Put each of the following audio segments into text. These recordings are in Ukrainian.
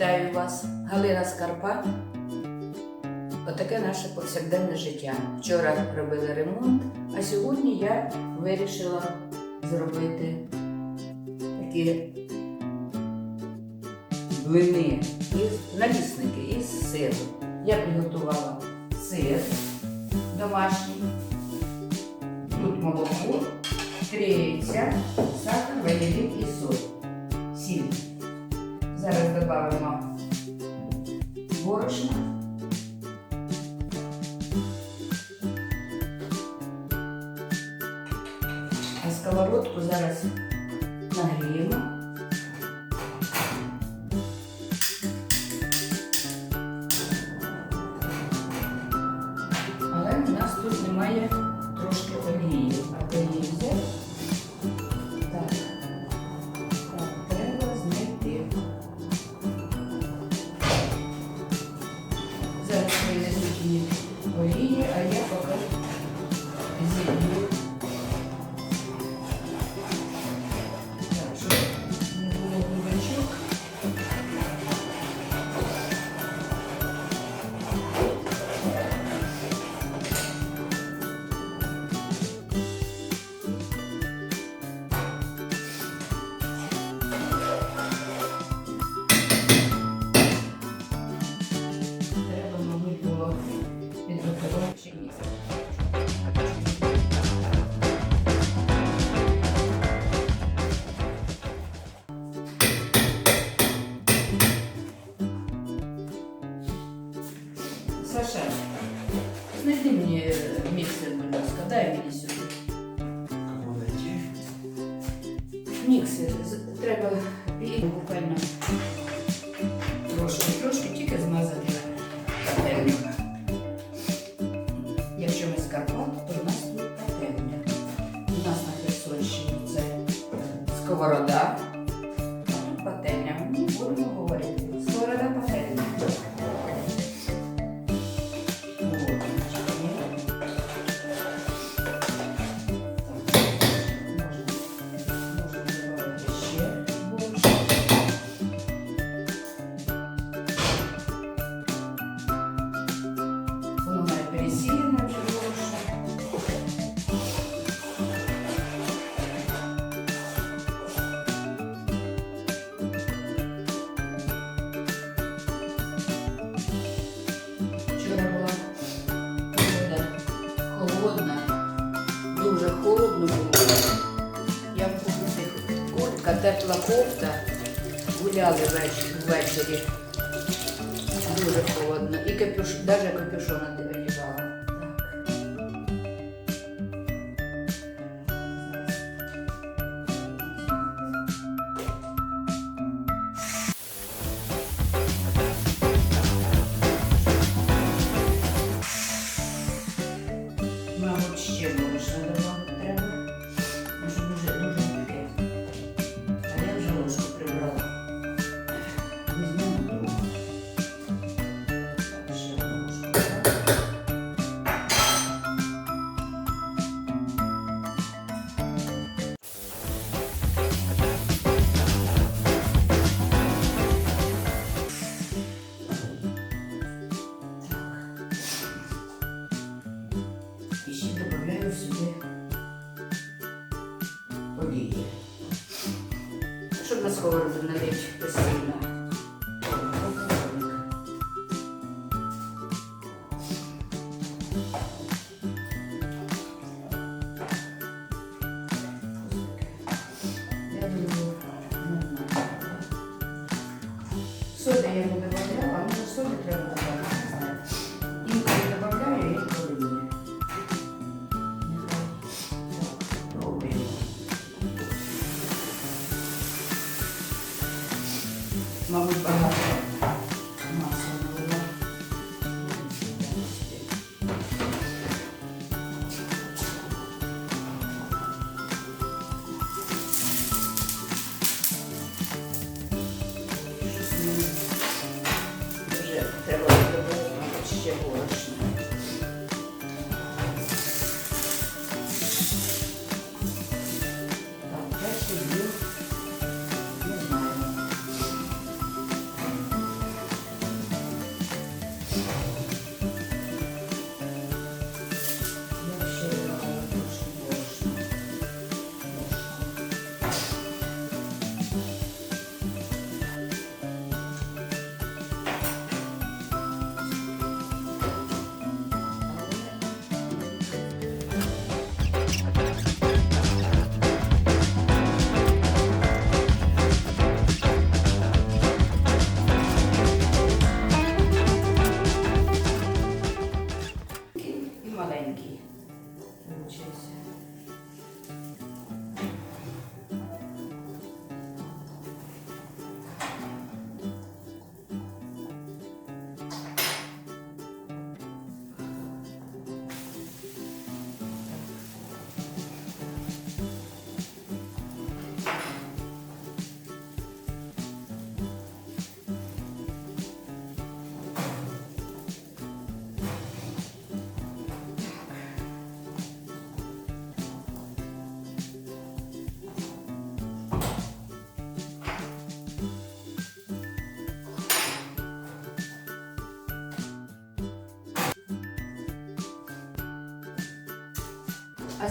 Вітаю вас, Галина Скарпат. Отаке наше повсякденне життя. Вчора робили ремонт, а сьогодні я вирішила зробити такі блини із налісники із сиру. Я приготувала сир домашній, тут молоко, три яйця, сахар, ванілін і соль. Сіль. Зараз додамо борошна. А сковородку зараз нагріємо. Міксер, будь ласка, дай мені сюди. Міксер. Треба і буквально куртка, кофта. Гуляли ввечері. Дуже холодно. І капюш, навіть капюшона не Щоб на сковороду налити постійно. Я думаю, нормально. Соди не добавляла, а може соди треба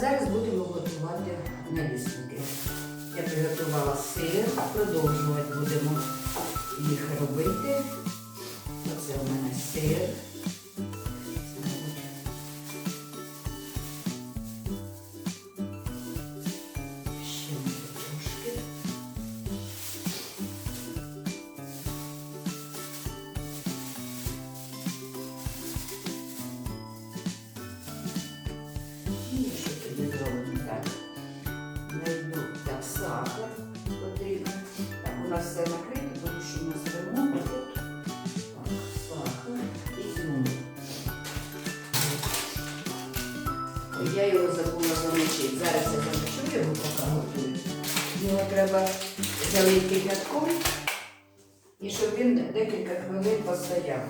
зараз будемо готувати налісники. Я приготувала сир, продовжувати будемо їх робити. Оце у мене сир. Я його забула замочити. Зараз я замочу його, поки готую. Його треба залити п'ятком і щоб він декілька хвилин постояв.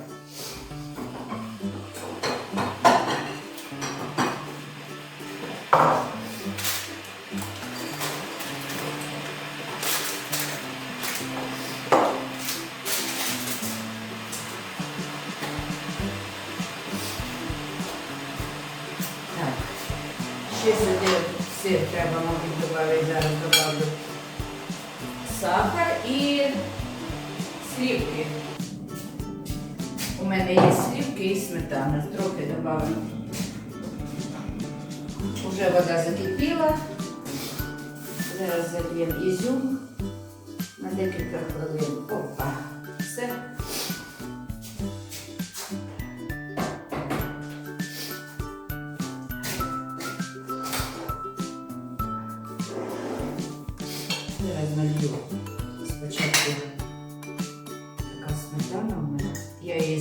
Ще сюди сир треба, мабуть, додати, зараз добавлю сахар і слівки. У мене є слівки і сметана. Трохи додавлю. Уже вода закипіла. Зараз зальємо ізюм на декілька хвилин. Опа.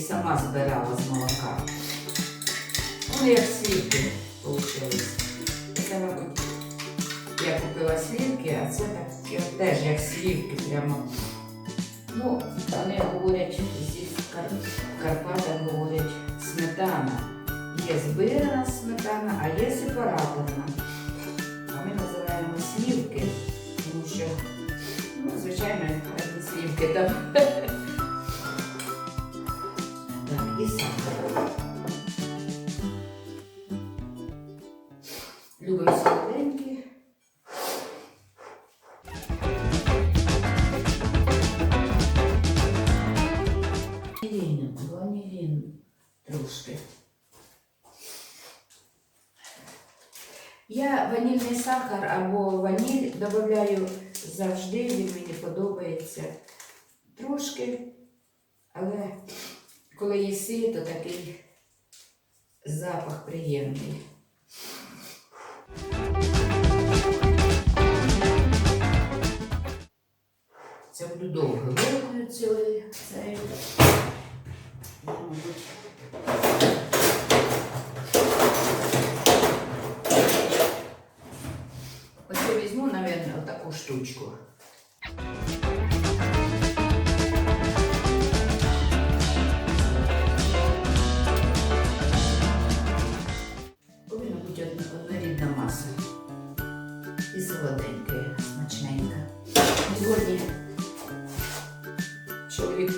Сама збирала з молока. Ну, як слівки вийшли. Я купила слівки, а це так теж як слівки прямо. Ну, вони говорять, зі Карпатах говорять сметана. Є збирана сметана, а є сепараторна. А ми називаємо слівки, тому що, ну, звичайно, слівки там. Трошки. Я ванільний сахар або ваніль додаю завжди, він мені подобається трошки, але коли їси, то такий запах приємний. Це буду довго вилкою цілий цей. Мабуть. Ось я візьму, мабуть, такую штучку.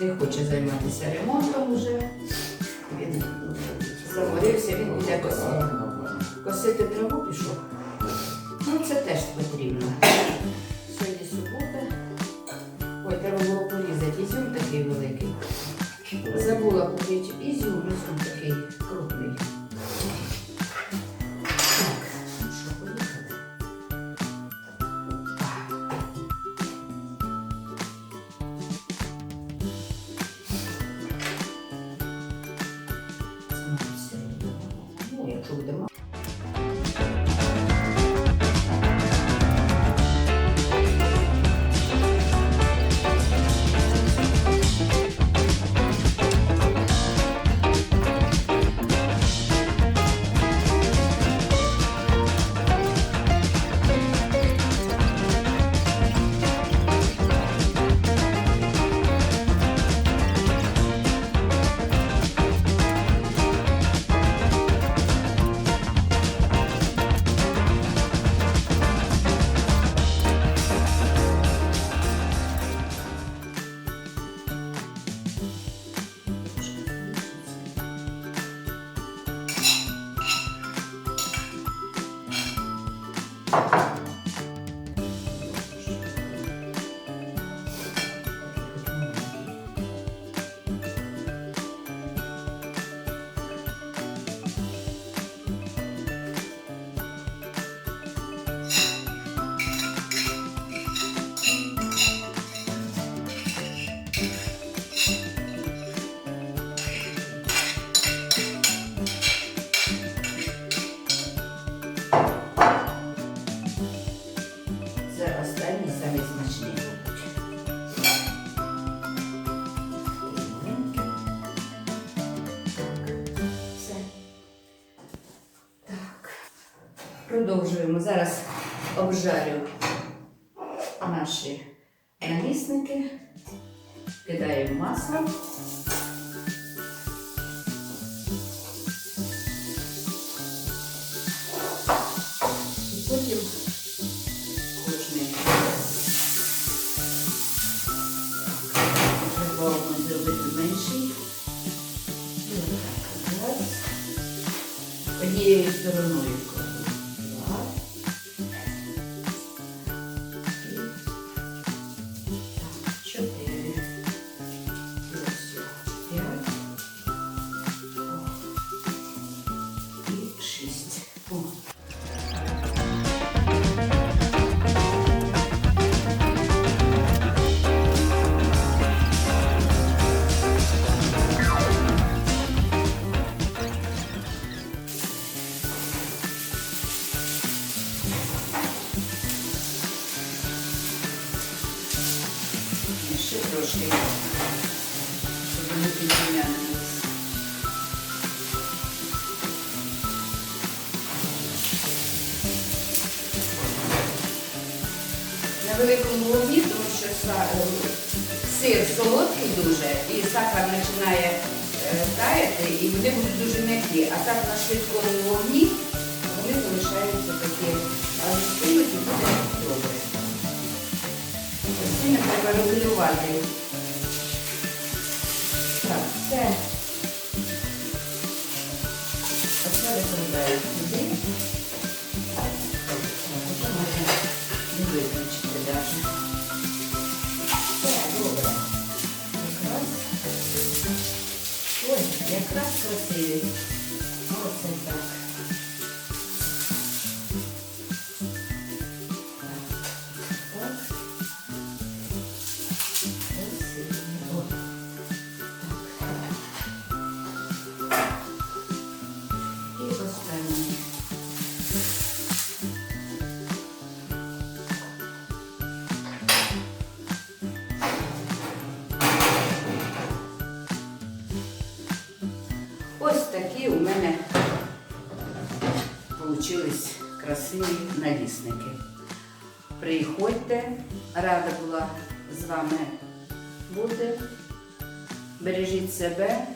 Не хоче займатися ремонтом уже. Він заморився, він буде косити. Косити траву пішов. Ну, це теж потрібно. Сьогодні субота. Ой, треба було порізати ізюм такий великий. Забула купити ізюм, ізюм такий крупний. Продовжуємо. Зараз обжарю наші налісники. Кидаємо масло. І потім великому вогні, тому що е, сир солодкий дуже, і сахар починає е, таяти, і вони будуть дуже м'які. А так на швидкому вогні вони залишаються такі, а застинуть і буде добре. Постійно треба регулювати. Так, це. Красиві налісники. Приходьте, рада була з вами бути. Бережіть себе.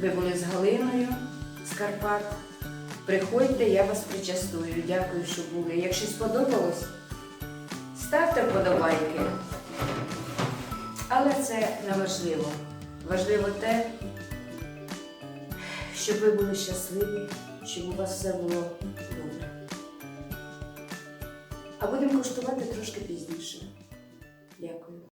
Ви були з Галиною з Карпат. Приходьте, я вас причастую. Дякую, що були. Якщо сподобалось, ставте вподобайки. Але це не важливо. Важливо те, щоб ви були щасливі, щоб у вас все було будемо куштувати трошки пізніше. Дякую.